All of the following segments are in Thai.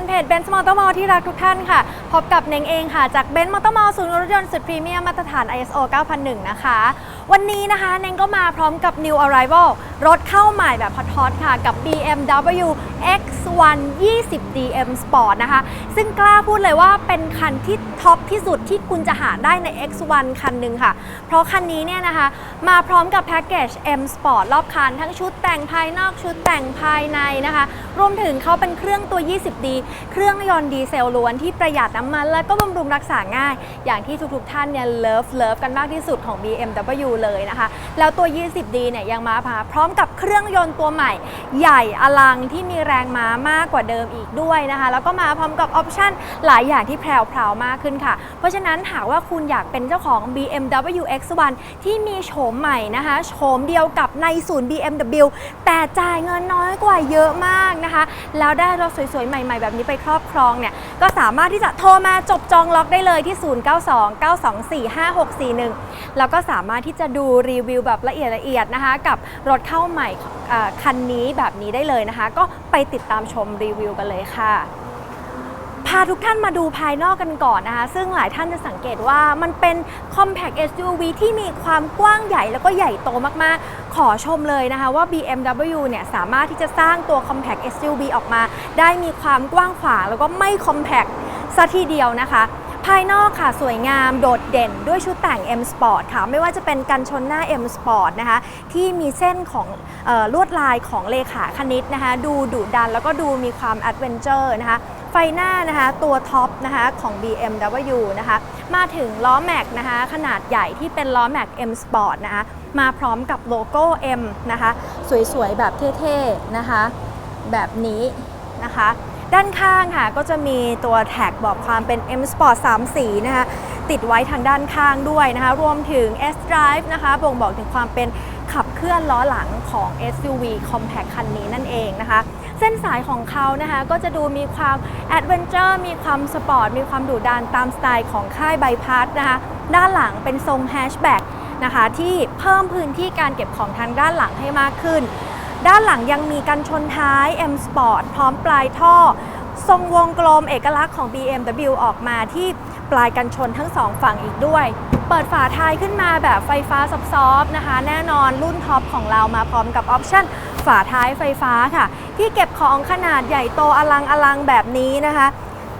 นเพจเบนซ์มอเตอร์มอลที่รักทุกท่านค่ะ พบกับเน่งเองค่ะ จากเบนซ์มอเตอร์มอลศูนย์รถยนต์สุดพรีเมียมมาตรฐาน ISO 9001 นะคะ วันนี้นะคะเน่งก็มาพร้อมกับ New Arrival รถเข้าใหม่แบบฮอตๆค่ะ กับ BMW X1 20 DM Sport นะคะ ซึ่งกล้าพูดเลยว่าเป็นคันที่ท็อปที่สุดที่คุณจะหาได้ใน X1 คันหนึ่งค่ะ เพราะคันนี้เนี่ยนะคะ มาพร้อมกับแพ็กเกจ M Sport รอบคัน ทั้งชุดแต่งภายนอกชุดแต่งภายในนะคะ รวมถึงเขาเป็นเครื่องตัว 20D เครื่องยนต์ดีเซลล้วนที่ประหยัดน้ำมัน และก็บำรุงรักษาง่าย อย่างที่ทุกๆท่านเนี่ยเลิฟเลิฟกันมากที่สุดของ BMW เลยนะคะ แล้วตัว 20D เนี่ยยังมาพร้อมกับเครื่องยนต์ตัวใหม่ ใหญ่อลังที่มีแรงม้ามากกว่าเดิมอีกด้วยนะคะ แล้วก็มาพร้อมกับออปชั่นหลายอย่างที่แพรวๆมากขึ้นค่ะ เพราะฉะนั้นหากว่าคุณอยากเป็นเจ้าของ BMW X1 ที่มีโฉมใหม่นะคะโฉมเดียวกับในศูนย์ BMW แต่จ่ายเงินน้อยกว่าเยอะมากนะคะ แล้วได้รถสวยๆ ใหม่ๆ แบบนี้ไปครอบครองเนี่ย ก็สามารถที่จะโทรมาจบจองล็อกได้เลยที่ 0929245641 แล้วก็สามารถที่จะดูรีวิวแบบละเอียดละเอียดนะคะ กับรถเข้าใหม่คันนี้แบบนี้ได้เลยนะคะ ก็ไปติดตามชมรีวิวกันเลยค่ะพาทุกท่านมาดูภายนอกกันก่อนนะคะ ซึ่งหลายท่านจะสังเกตว่ามันเป็น Compact SUV ที่มีความกว้างใหญ่แล้วก็ใหญ่โตมากๆ ขอชมเลยนะคะว่า BMW เนี่ยสามารถที่จะสร้างตัว Compact SUV ออกมา ได้มีความกว้างขวางแล้วก็ไม่ Compact ซะทีเดียวนะคะ ภายนอกค่ะสวยงามโดดเด่นด้วยชุดแต่ง M Sport ค่ะ ไม่ว่าจะเป็นกันชนหน้า M Sport นะคะ ที่มีเส้นของออลวดลายของเลขาคณิตนะคะ ดูดุดันแล้วก็ดูมีความแอดเวนเจอร์นะคะ ไฟหน้านะคะ ตัวท็อปนะคะของ BMW นะคะ มาถึงล้อแม็กนะคะ ขนาดใหญ่ที่เป็นล้อแม็ก M Sport นะคะ มาพร้อมกับโลโก้ M นะคะ สวยๆ แบบเท่ๆ นะคะ แบบนี้ นะคะ ด้านข้างค่ะก็จะมีตัวแท็กบอกความเป็น M Sport 3 สีนะคะติดไว้ทางด้านข้างด้วยนะคะ รวมถึง S Drive นะคะบ่งบอกถึงความเป็นขับเคลื่อนล้อหลังของ SUV Compact คันนี้นั่นเองนะคะ เส้นสายของเขานะคะก็จะดูมีความแอดเวนเจอร์มีความสปอร์ต มีความดุดันตามสไตล์ของค่ายไบพัดนะคะ ด้านหลังเป็นทรงแฮชแบ็กนะคะที่เพิ่มพื้นที่การเก็บของทางด้านหลังให้มากขึ้น ด้านหลังยังมีกันชนท้าย M Sport พร้อมปลายท่อ ทรงวงกลมเอกลักษณ์ของ BMW ออกมาที่ปลายกันชนทั้งสองฝั่งอีกด้วย เปิดฝาท้ายขึ้นมาแบบไฟฟ้าซับซอฟๆนะคะ แน่นอนรุ่นท็อปของเรามาพร้อมกับออปชั่นฝาท้ายไฟฟ้าค่ะ ที่เก็บของขนาดใหญ่โตอลังอลังแบบนี้นะคะ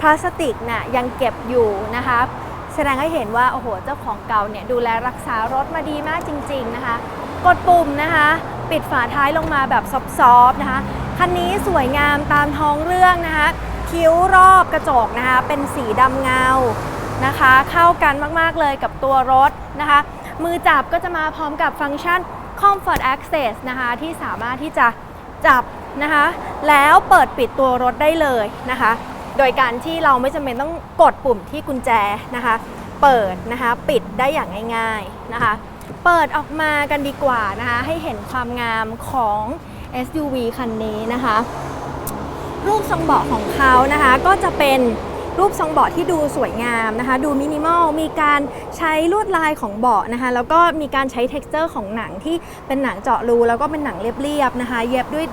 พลาสติกน่ะยังเก็บอยู่นะคะแสดงให้เห็นว่าโอ้โหเจ้าของเก่าเนี่ยดูแลรักษารถมาดีมากจริง ๆนะคะ กดปุ่มนะคะ ปิดฝาท้ายลงมาแบบซอฟๆนะคะ คันนี้สวยงามตามท้องเรื่องนะคะ คิ้วรอบกระจกนะคะ เป็นสีดำเงานะคะ เข้ากันมากๆเลยกับตัวรถนะคะ มือจับก็จะมาพร้อมกับฟังก์ชัน Comfort Access นะคะ ที่สามารถที่จะจับนะคะ แล้วเปิดปิดตัวรถได้เลยนะคะ โดยการที่เราไม่จำเป็นต้องกดปุ่มที่กุญแจนะคะ เปิดนะคะ ปิดได้อย่างง่าย ๆนะคะ เปิดออกมากันดีกว่านะคะ ให้เห็นความงามของ SUV คันนี้นะคะ รูปทรงเบาะของเขานะคะ ก็จะเป็นรูปทรงเบาะที่ดูสวยงามนะคะ ดูมินิมอล มีการใช้ลวดลายของเบาะนะคะ แล้วก็มีการใช้ t e x t อร์ของหนังที่เป็นหนังเจาะรู แล้วก็เป็นหนังเรียบๆนะคะ เย็บด้วย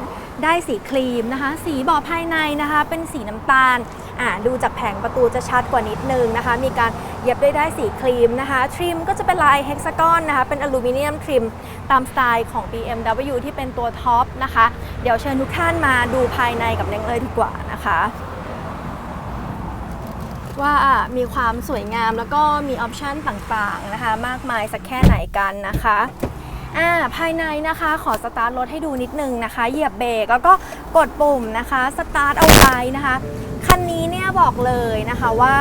ได้สีครีมนะคะ สีเบาะภายในนะคะ เป็นสีน้ำตาล อ่า ดูจากแผงประตูจะชัดกว่านิดนึงนะคะ มีการ เย็บด้ได้สีครีมนะคะทริมก็จะเป็นลายเฮกซากอนนะคะเป็นอลูมิเนียมทริมตามสไตล์ของ BMW ที่เป็นตัวท็อปนะคะเดี๋ยวเชิญทุกท่านมาดูภายในกับเน้งเลยดีกว่านะคะว่ามีความสวยงามแล้วก็มีออปชันต่างๆนะคะมากมายสักแค่ไหนกันนะคะอ่าภายในนะคะขอสตาร์ทรถให้ดูนิดนึงนะคะ เหยียบเบรกแล้วก็กดปุ่มนะคะสตาร์ทเอาไว้นะคะ คันนี้เนี่ยบอกเลยนะคะว่า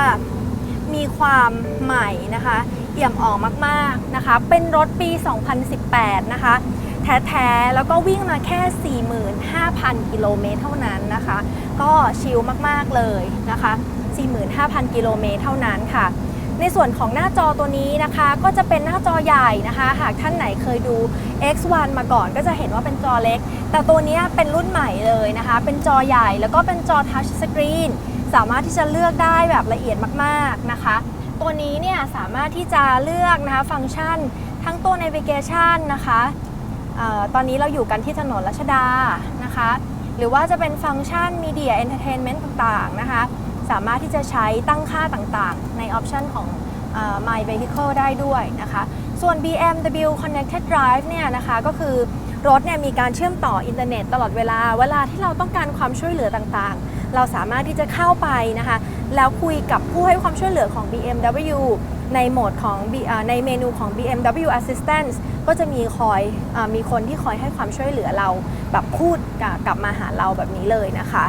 มีความใหม่นะคะเอี่ยมอ่องมากๆนะคะ เป็นรถปี 2018 นะคะ แท้ๆ แล้วก็วิ่งมาแค่ 45,000 กิโลเมตรเท่านั้นนะคะ ก็ชิลมากๆเลยนะคะ 45,000 กิโลเมตรเท่านั้นค่ะ ในส่วนของหน้าจอตัวนี้นะคะ ก็จะเป็นหน้าจอใหญ่นะคะ หากท่านไหนเคยดู X1 มาก่อนก็จะเห็นว่าเป็นจอเล็ก แต่ตัวนี้เป็นรุ่นใหม่เลยนะคะ เป็นจอใหญ่แล้วก็เป็นจอทัชสกรีน สามารถที่จะเลือกได้แบบละเอียดมากๆนะคะ ตัวนี้เนี่ยสามารถที่จะเลือกนะคะฟังก์ชันทั้งตัว navigation นะคะออตอนนี้เราอยู่กันที่ถนนรัชดานะคะ หรือว่าจะเป็นฟังก์ชัน Media Entertainment ต่างๆนะคะ สามารถที่จะใช้ตั้งค่าต่างๆ ในออปชันของออ My Vehicle ได้ด้วยนะคะ ส่วน BMW Connected Drive เนี่ยนะคะก็คือรถเนี่ยมีการเชื่อมต่ออินเทอร์เน็ตตลอดเวลา เวลาที่เราต้องการความช่วยเหลือต่างๆ เราสามารถที่จะเข้าไปนะคะ แล้วคุยกับผู้ให้ความช่วยเหลือของ BMW ในโหมดของ B- ในเมนูของ BMW Assistance ก็จะมีคอยอมีคนที่คอยให้ความช่วยเหลือเราแบบพูดกกลับมาหาเราแบบนี้เลยนะคะ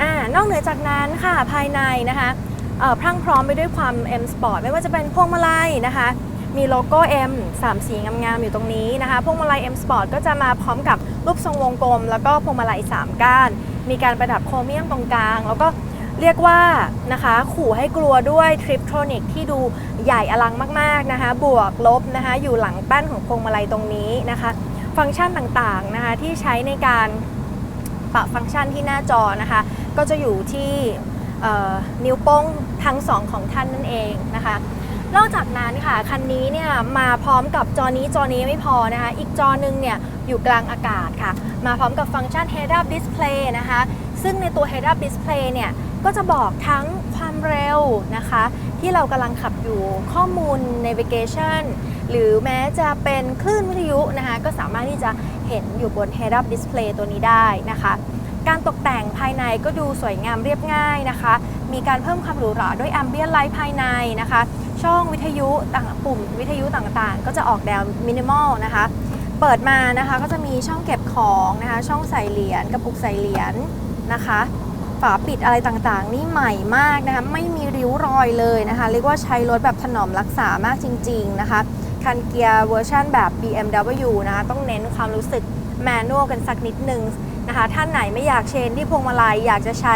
อนอกเหนือจากนั้นค่ะภายในนะคะพรั่งพร้อมไปด้วยความ M Sport ไม่ว่าจะเป็นพวงมาลัยนะคะ มีโลโก้ M 3สีงามๆอยู่ตรงนี้นะคะ พวงมาลัย M Sport ก็จะมาพร้อมกับรูปทรงวงกลม แล้วก็พวงมาลัย 3 ก้าน มีการประดับโครเมียมตรงกลาง แล้วก็เรียกว่านะคะขู่ให้กลัวด้วยทริปโทรนิกที่ดูใหญ่อลังมากๆนะคะบวกลบนะคะอยู่หลังแป้นของพวงมาลัยตรงนี้นะคะ ฟังก์ชันต่างๆนะคะที่ใช้ในการปรับฟังก์ชันที่หน้าจอนะคะ ก็จะอยู่ที่นิ้วโป้งทั้งสองของท่านนั่นเองนะคะ นอกจากนั้นค่ะคันนี้เนี่ยมาพร้อมกับจอนี้จอนี้ไม่พอนะคะ อีกจอหนึ่งเนี่ยอยู่กลางอากาศค่ะ มาพร้อมกับฟังก์ชัน Head Up Display นะคะ ซึ่งในตัว Head Up Display เนี่ยก็จะบอกทั้งความเร็วนะคะ ที่เรากำลังขับอยู่ข้อมูล navigation หรือแม้จะเป็นคลื่นวิทยุนะคะ ก็สามารถที่จะเห็นอยู่บน Head Up Display ตัวนี้ได้นะคะ การตกแต่งภายในก็ดูสวยงามเรียบง่ายนะคะ มีการเพิ่มความหรูหราด้วย Ambient Light ภายในนะคะ ช่องวิทยุต่างปุ่มวิทยุต่างๆ ก็จะออกแนวมินิมอลนะคะ เปิดมานะคะก็จะมีช่องเก็บของนะคะ ช่องใส่เหรียญกระปุกใส่เหรียญนะคะ ฝาปิดอะไรต่างๆ นี่ใหม่มากนะคะ ไม่มีริ้วรอยเลยนะคะ เรียกว่าใช้รถแบบถนอมรักษามากจริง ๆนะคะ คันเกียร์เวอร์ชันแบบ BMW นะคะ ต้องเน้นความรู้สึกแมนนวลกันสักนิดนึง นะคะท่านไหนไม่อยากเชนที่พวงมาลัยอยากจะใช้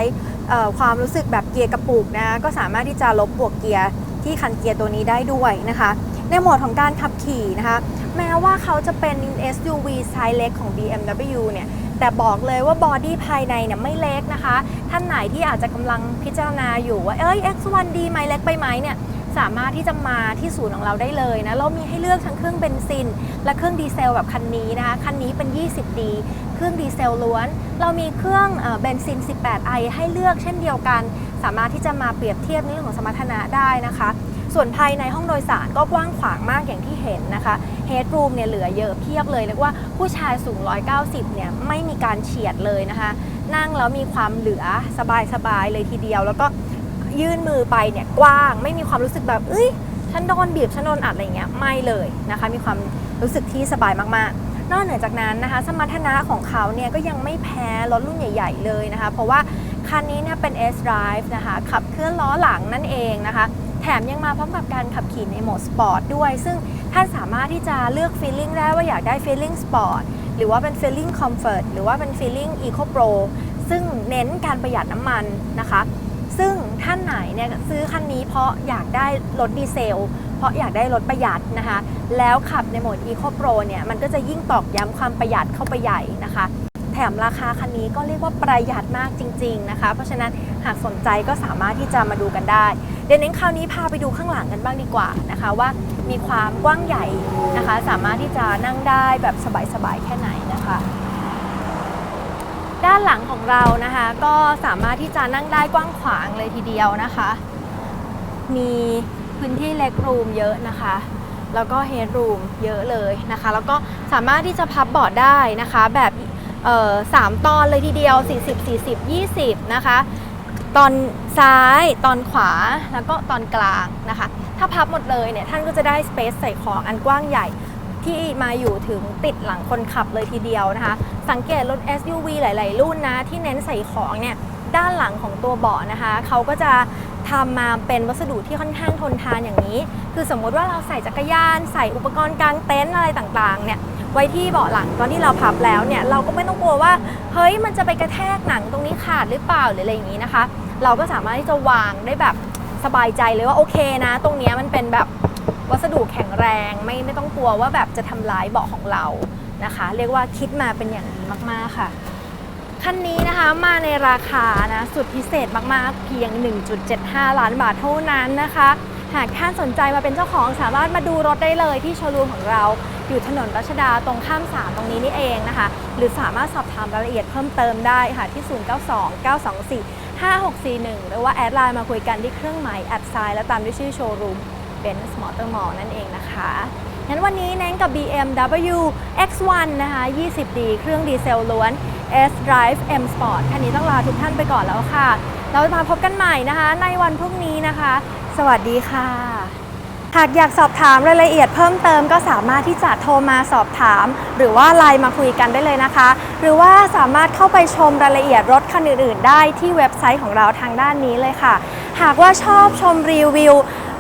ความรู้สึกแบบเกียร์กระปุกนะคะก็สามารถที่จะลบบวกเกียร์ที่คันเกียร์ตัวนี้ได้ด้วยนะคะ ในโหมดของการขับขี่นะคะ แม้ว่าเขาจะเป็น SUV ไซส์เล็กของ BMW เนี่ยแต่บอกเลยว่าบอดี้ภายในเนี่ยไม่เล็กนะคะ ท่านไหนที่อาจจะกำลังพิจารณาอยู่ว่าเอ้ย X1 ดีไหมเล็กไปไหมเนี่ย สามารถที่จะมาที่ศูนย์ของเราได้เลยนะ เรามีให้เลือกทั้งเครื่องเบนซิน และเครื่องดีเซลแบบคันนี้นะคะ คันนี้เป็น 20D เครื่องดีเซลล้วน เรามีเครื่องเบนซิน 18i ให้เลือกเช่นเดียวกัน สามารถที่จะมาเปรียบเทียบในเรื่องของสมรรถนะได้นะคะ ส่วนภายในห้องโดยสารก็กว้างขวางมากอย่างที่เห็นนะคะเฮดรูมเนี่ยเหลือเยอะเพียบเลยเรียกว่าผู้ชายสูง 190 เนี่ยไม่มีการเฉียดเลยนะคะ นั่งแล้วมีความเหลือสบายๆเลยทีเดียว แล้วก็ ยื่นมือไปเนี่ยกว้าง ไม่มีความรู้สึกแบบเอ้ยฉันโดนบีบฉันโดนอัดอะไรเงี้ยไม่เลยนะคะ มีความรู้สึกที่สบายมากๆ นอกเหนือจากนั้นนะคะ สมรรถนะของเขาเนี่ยก็ยังไม่แพ้รถรุ่นใหญ่ ๆ เลยนะคะ เพราะว่าคันนี้เนี่ยเป็น S Drive นะคะ ขับเคลื่อนล้อหลังนั่นเองนะคะ แถมยังมาพร้อมกับการขับขี่ในโหมดสปอร์ตด้วย ซึ่งท่านสามารถที่จะเลือกฟีลลิ่งได้ว่าอยากได้ฟีลลิ่งสปอร์ตหรือว่าเป็นฟีลลิ่งคอมฟอร์ตหรือว่าเป็นฟีลลิ่งอีโคโปรซึ่งเน้นการประหยัดน้ำมันนะคะ ซึ่งท่านไหนเนี่ยซื้อคันนี้เพราะอยากได้รถดีเซล เพราะอยากได้รถประหยัดนะคะ แล้วขับในโหมด Eco Pro เนี่ยมันก็จะยิ่งตอกย้ำความประหยัดเข้าไปใหญ่นะคะ แถมราคาคันนี้ก็เรียกว่าประหยัดมากจริง ๆนะคะ เพราะฉะนั้นหากสนใจก็สามารถที่จะมาดูกันได้ เดี๋ยวนี้คราวนี้พาไปดูข้างหลังกันบ้างดีกว่านะคะว่ามีความกว้างใหญ่นะคะ สามารถที่จะนั่งได้แบบสบายๆแค่ไหนนะคะ ด้านหลังของเรานะคะ ก็สามารถที่จะนั่งได้กว้างขวางเลยทีเดียวนะคะ มีพื้นที่เล็กรูมเยอะนะคะ แล้วก็เฮดรูมเยอะเลยนะคะ แล้วก็สามารถที่จะพับเบาะได้นะคะ แบบเอ่อสามตอนเลยทีเดียว 40 40 20 นะคะ ตอนซ้ายตอนขวาแล้วก็ตอนกลางนะคะ ถ้าพับหมดเลยเนี่ยท่านก็จะได้สเปซใส่ของอันกว้างใหญ่ ที่มาอยู่ถึงติดหลังคนขับเลยทีเดียวนะคะ สังเกตรถ SUV หลาย ๆ รุ่นนะ ที่เน้นใส่ของเนี่ยด้านหลังของตัวเบาะนะคะ เขาก็จะทำมาเป็นวัสดุที่ค่อนข้างทนทานอย่างนี้ คือสมมติว่าเราใส่จักรยาน ใส่อุปกรณ์กางเต็นท์อะไรต่าง ๆ เนี่ยไว้ที่เบาะหลังตอนที่เราพับแล้วเนี่ยเราก็ไม่ต้องกลัวว่า เฮ้ยมันจะไปกระแทกหนังตรงนี้ขาดหรือเปล่าหรืออะไรอย่างนี้นะคะ เราก็สามารถที่จะวางได้แบบสบายใจเลยว่าโอเคนะ ตรงนี้มันเป็นแบบ วัสดุแข็งแรงไม่ไม่ต้องกลัวว่าแบบจะทำร้ายเบาะของเรานะคะ เรียกว่าคิดมาเป็นอย่างดีมากๆค่ะคันนี้นะคะมาในราคานะสุดพิเศษมากๆ เพียง 1.75 ล้านบาทเท่านั้นนะคะ หากท่านสนใจมาเป็นเจ้าของสามารถมาดูรถได้เลยที่โชว์รูมของเราอยู่ถนนรัชดาตรงข้ามศาลตรงนี้นี่เองนะคะ หรือสามารถสอบถามรายละเอียดเพิ่มเติมได้ค่ะที่ 092 924 5641 หรือว่าแอดไลน์มาคุยกันที่เครื่องหมายแอดไซน์และตามด้วยชื่อโชว์รูม Benz Motor Mall นั่นเองนะคะงั้นวันนี้แนงกับ BMW X1 นะคะ 20D เครื่องดีเซลล้วน S Drive M Sport คันนี้ต้องลาทุกท่านไปก่อนแล้วค่ะ เรามาพบกันใหม่นะคะ ในวันพรุ่งนี้นะคะ สวัสดีค่ะ หากอยากสอบถามรายละเอียดเพิ่มเติมก็สามารถที่จะโทรมาสอบถาม หรือว่าไลน์มาคุยกันได้เลยนะคะ หรือว่าสามารถเข้าไปชมรายละเอียดรถคันอื่น ๆ ได้ที่เว็บไซต์ของเราทางด้านนี้เลยค่ะ หากว่าชอบชมรีวิว